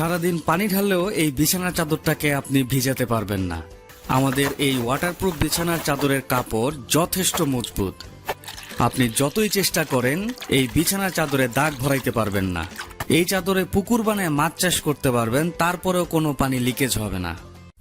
সারাদিন পানি ঢাললেও এই বিছানার চাদরটাকে আপনি ভিজাতে পারবেন না। আমাদের এই ওয়াটারপ্রুফ বিছানার চাদরের কাপড় যথেষ্ট মজবুত। আপনি যতই চেষ্টা করেন, এই বিছানার চাদরে দাগ ভরাইতে পারবেন না। এই চাদরে পুকুর বানায় মাছ চাষ করতে পারবেন, তারপরেও কোনো পানি লিকেজ হবে না।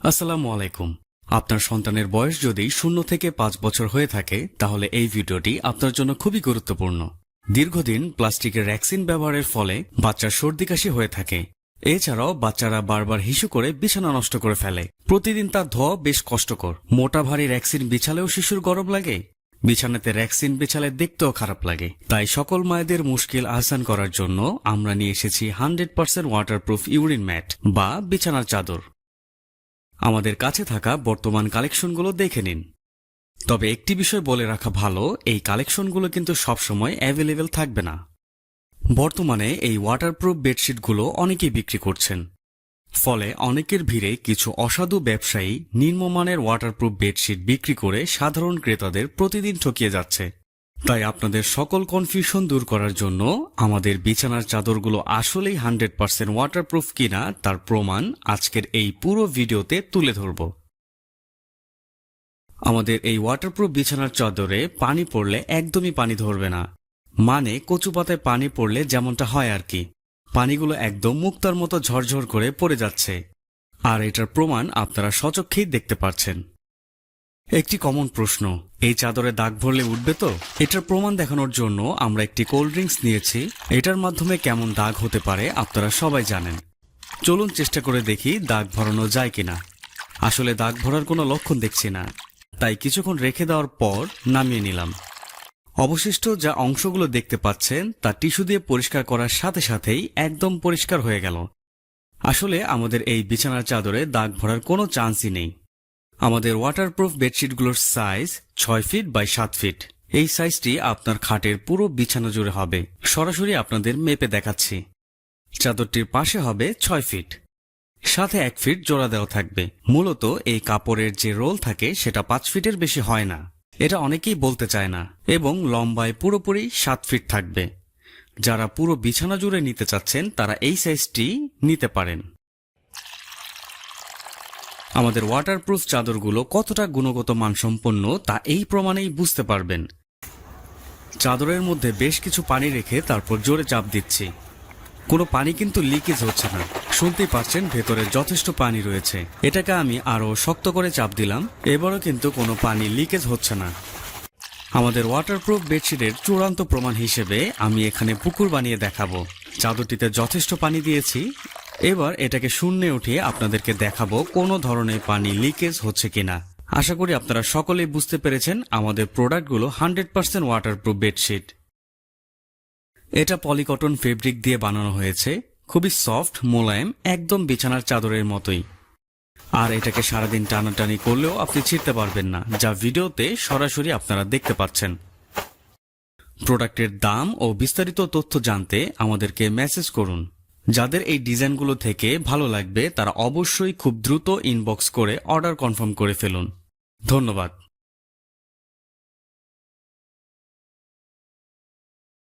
আসসালামু আলাইকুম। আপনার সন্তানের বয়স যদি শূন্য থেকে পাঁচ বছর হয়ে থাকে, তাহলে এই ভিডিওটি আপনার জন্য খুবই গুরুত্বপূর্ণ। দীর্ঘদিন প্লাস্টিকের ভ্যাকসিন ব্যবহারের ফলে বাচ্চার সর্দি কাশি হয়ে থাকে। এছাড়াও বাচ্চারা বারবার হিসু করে বিছানা নষ্ট করে ফেলে। প্রতিদিন তার ধোয়া বেশ কষ্টকর। মোটা ভারী ভ্যাকসিন বিছালেও শিশুর গরম লাগে। বিছানাতে ভ্যাকসিন বিছালে দেখতেও খারাপ লাগে। তাই সকল মায়েদের মুশকিল আহসান করার জন্য আমরা নিয়ে এসেছি hundred percent waterproof urine mat বা বিছানার চাদর। আমাদের কাছে থাকা বর্তমান কালেকশনগুলো দেখে নিন। তবে একটি বিষয় বলে রাখা ভালো, এই কালেকশনগুলো কিন্তু সবসময় অ্যাভেলেবেল থাকবে না। বর্তমানে এই ওয়াটারপ্রুফ বেডশিটগুলো অনেকেই বিক্রি করছেন। ফলে অনেকের ভিড়ে কিছু অসাধু ব্যবসায়ী নিম্নমানের ওয়াটারপ্রুফ বেডশিট বিক্রি করে সাধারণ ক্রেতাদের প্রতিদিন ঠকিয়ে যাচ্ছে। তাই আপনাদের সকল কনফিউশন দূর করার জন্য আমাদের বিছানার চাদরগুলো আসলেই হান্ড্রেড পার্সেন্ট ওয়াটারপ্রুফ কিনা তার প্রমাণ আজকের এই পুরো ভিডিওতে তুলে ধরব। আমাদের এই ওয়াটারপ্রুফ বিছানার চাদরে পানি পড়লে একদমই পানি ধরবে না। মানে কচু পাতায় পানি পড়লে যেমনটা হয় আর কি। পানিগুলো একদম মুক্তার মতো ঝরঝর করে পড়ে যাচ্ছে। আর এটার প্রমাণ আপনারা সচক্ষেই দেখতে পাচ্ছেন। একটি কমন প্রশ্ন, এই চাদরে দাগ ভরলে উঠবে তো? এটার প্রমাণ দেখানোর জন্য আমরা একটি কোল্ড ড্রিঙ্কস নিয়েছি। এটার মাধ্যমে কেমন দাগ হতে পারে আপনারা সবাই জানেন। চলুন চেষ্টা করে দেখি দাগ ভরানো যায় কিনা। আসলে দাগ ভরার কোনো লক্ষণ দেখছি না। তাই কিছুক্ষণ রেখে দেওয়ার পর নামিয়ে নিলাম। অবশিষ্ট যা অংশগুলো দেখতে পাচ্ছেন, তা টিস্যু দিয়ে পরিষ্কার করার সাথে সাথেই একদম পরিষ্কার হয়ে গেল। আসলে আমাদের এই বিছানার চাদরে দাগ ভরার কোনো চান্সই নেই। আমাদের ওয়াটারপ্রুফ বেডশিটগুলোর সাইজ ছয় ফিট বাই সাত ফিট এই সাইজটি আপনার খাটের পুরো বিছানা জুড়ে হবে। সরাসরি আপনাদের মেপে দেখাচ্ছি। চাদরটির পাশে হবে ছয় ফিট সাথে এক ফিট জোড়া দেওয়া থাকবে। মূলত এই কাপড়ের যে রোল থাকে, সেটা পাঁচ ফিটের বেশি হয় না। এটা অনেকেই বলতে চায় না, এবং লম্বায় পুরোপুরি সাত ফিট থাকবে। যারা পুরো বিছানা জুড়ে নিতে চাচ্ছেন, তারা এই সাইজটি নিতে পারেন। আমাদের ওয়াটারপ্রুফ চাদরগুলো কতটা গুণগত মানসম্পন্ন, তা এই প্রমাণেই বুঝতে পারবেন। চাদরের মধ্যে বেশ কিছু পানি রেখে তারপর জোরে চাপ দিচ্ছি। কোনো পানি কিন্তু লিকেজ হচ্ছে না। শুনতেই পাচ্ছেন, ভেতরে যথেষ্ট পানি রয়েছে। এটাকে আমি আরও শক্ত করে চাপ দিলাম। এবারও কিন্তু কোনো পানি লিকেজ হচ্ছে না। আমাদের ওয়াটারপ্রুফ বেডশিটের চূড়ান্ত প্রমাণ হিসেবে আমি এখানে পুকুর বানিয়ে দেখাবো। চাদরটিতে যথেষ্ট পানি দিয়েছি। এবার এটাকে শূন্যে উঠিয়ে আপনাদেরকে দেখাবো কোনো ধরনের পানি লিকেজ হচ্ছে কিনা। আশা করি আপনারা সকলেই বুঝতে পেরেছেন, আমাদের প্রোডাক্টগুলো হান্ড্রেড পার্সেন্ট ওয়াটারপ্রুফ বেডশিট এটা পলিকটন ফেব্রিক দিয়ে বানানো হয়েছে। খুবই সফট, মোলায়েম, একদম বিছানার চাদরের মতোই। আর এটাকে সারাদিন টানাটানি করলেও আপনি ছিঁড়তে পারবেন না, যা ভিডিওতে সরাসরি আপনারা দেখতে পাচ্ছেন। প্রোডাক্টের দাম ও বিস্তারিত তথ্য জানতে আমাদেরকে মেসেজ করুন। যাদের এই ডিজাইনগুলো থেকে ভালো লাগবে, তারা অবশ্যই খুব দ্রুত ইনবক্স করে অর্ডার কনফার্ম করে ফেলুন। ধন্যবাদ।